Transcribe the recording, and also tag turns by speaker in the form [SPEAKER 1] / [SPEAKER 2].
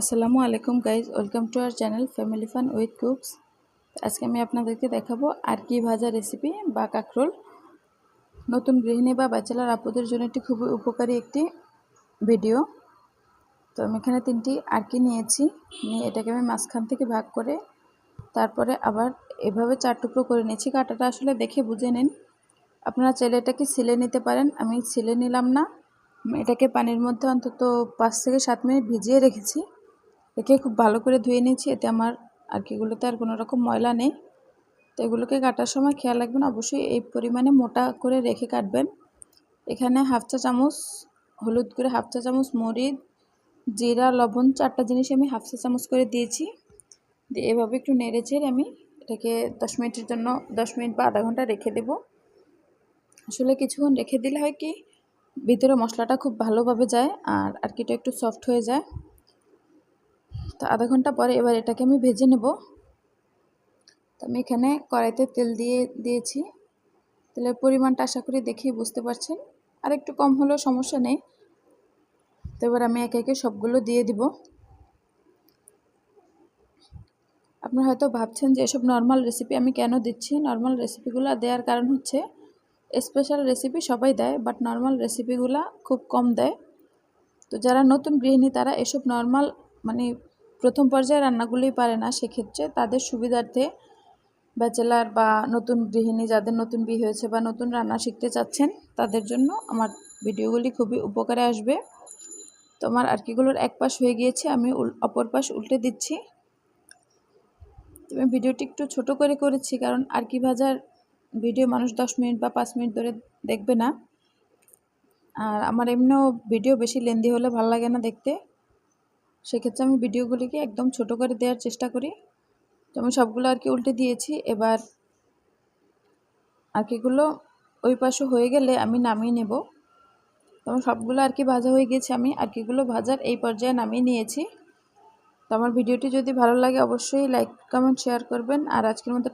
[SPEAKER 1] আসসালামু আলাইকুম guys, welcome to our channel family fun with cooks. আজকে আমি আপনাদেরকে দেখাবো আর কি ভাজা রেসিপি বা কাঁকরোল নতুন গৃহিণী বা ব্যাচেলার আপুদের জন্য একটি খুবই উপকারী একটি ভিডিও তো আমি এখানে তিনটি আরকি নিয়েছি, নিয়ে এটাকে আমি মাঝখান থেকে ভাগ করে তারপরে আবার এভাবে চার টুকরো করে নিয়েছি। কাটাটা আসলে দেখে বুঝে নিন। আপনারা চাইলে এটাকে সিলে নিতে পারেন, আমি সিলে নিলাম না। এটাকে পানির মধ্যে অন্তত পাঁচ থেকে সাত মিনিট ভিজিয়ে রেখেছি। রেখে খুব ভালো করে ধুয়ে নিয়েছি, এতে আমার আর কিগুলোতে আর কোনো রকম ময়লা নেই। তো এগুলোকে কাটার সময় খেয়াল রাখবেন, অবশ্যই এই পরিমাণে মোটা করে রেখে কাটবেন। এখানে হাফ চা চামচ হলুদ করে হাফ চা চামচ মরিচ, জিরা, লবণ, চারটা জিনিস আমি হাফ চা চামচ করে দিয়েছি। দিয়ে এভাবে একটু নেড়ে চেড়ে আমি এটাকে দশ মিনিটের জন্য, দশ মিনিট বা আধা ঘণ্টা রেখে দেব। আসলে কিছুক্ষণ রেখে দিলে হয় কি, ভিতরে মশলাটা খুব ভালোভাবে যায় আর আর কিটা একটু সফট হয়ে যায়। তো আধা ঘণ্টা পরে এবার এটাকে আমি ভেজে নেব। তো আমি এখানে কড়াইতে তেল দিয়ে দিয়েছি। তেলের পরিমাণটা আশা করি দেখেই বুঝতে পারছেন। আর একটু কম হলেও সমস্যা নেই। তো এবার আমি একে একে সবগুলো দিয়ে দিব। আপনারা হয়তো ভাবছেন যে এসব নর্মাল রেসিপি আমি কেন দিচ্ছি? নর্মাল রেসিপিগুলো দেওয়ার কারণ হচ্ছে স্পেশাল রেসিপি সবাই দেয় বাট নর্মাল রেসিপিগুলো খুব কম দেয়। তো যারা নতুন গৃহিণী, তারা এসব নর্মাল মানে প্রথম পর্যায়ে রান্নাগুলোই পারে না, সেক্ষেত্রে তাদের সুবিধার্থে ব্যাচেলার বা নতুন গৃহিণী যাদের নতুন বিয়ে হয়েছে বা নতুন রান্না শিখতে চাচ্ছেন, তাদের জন্য আমার ভিডিওগুলি খুবই উপকারে আসবে। তো আমার আরকিগুলোর এক পাশ হয়ে গিয়েছে, আমি অপর পাশ উল্টে দিচ্ছি। আমি ভিডিওটি একটু ছোট করে করেছি, কারণ আরকি ভাজার ভিডিও মানুষ দশ মিনিট বা পাঁচ মিনিট ধরে দেখবে না। আর আমার এমনিও ভিডিও বেশি লেন্দি হলে ভালো লাগে না দেখতে। সেক্ষেত্রে আমি ভিডিওগুলিকে একদম ছোট করে দেওয়ার চেষ্টা করি। তো আমি সবগুলো আর কি উল্টে দিয়েছি, এবার আরকিগুলো ওই পাশে হয়ে গেলে আমি নামিয়ে নেব। তো সবগুলো আর কি ভাজা হয়ে গেছে, আমি আরকিগুলো ভাজার এই পর্যায়ে নামিয়ে নিয়েছি। তো আমার ভিডিওটি যদি ভালো লাগে অবশ্যই লাইক, কমেন্ট, শেয়ার করবেন। আর আজকের মতো